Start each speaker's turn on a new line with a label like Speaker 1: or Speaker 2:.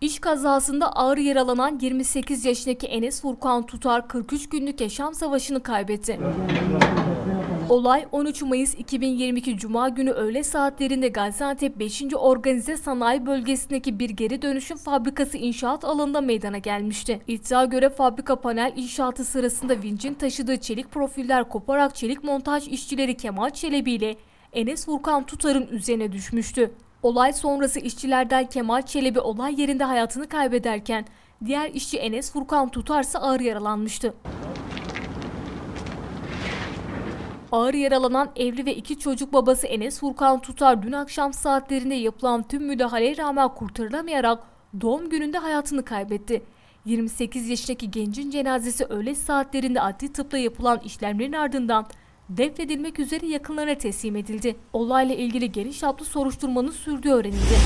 Speaker 1: İş kazasında ağır yaralanan 28 yaşındaki Enes Furkan Tutar 43 günlük yaşam savaşını kaybetti. Olay 13 Mayıs 2022 Cuma günü öğle saatlerinde Gaziantep 5. Organize Sanayi Bölgesi'ndeki bir geri dönüşüm fabrikası inşaat alanında meydana gelmişti. İddia göre fabrika panel inşaatı sırasında vincin taşıdığı çelik profiller koparak çelik montaj işçileri Kemal Çelebi ile Enes Furkan Tutar'ın üzerine düşmüştü. Olay sonrası işçilerden Kemal Çelebi olay yerinde hayatını kaybederken diğer işçi Enes Furkan Tutar ise ağır yaralanmıştı. Ağır yaralanan evli ve iki çocuk babası Enes Furkan Tutar dün akşam saatlerinde yapılan tüm müdahaleye rağmen kurtarılamayarak doğum gününde hayatını kaybetti. 28 yaşındaki gencin cenazesi öğle saatlerinde adli tıpla yapılan işlemlerin ardından defnedilmek üzere yakınlarına teslim edildi. Olayla ilgili geniş çaplı soruşturmanın sürdüğü öğrenildi.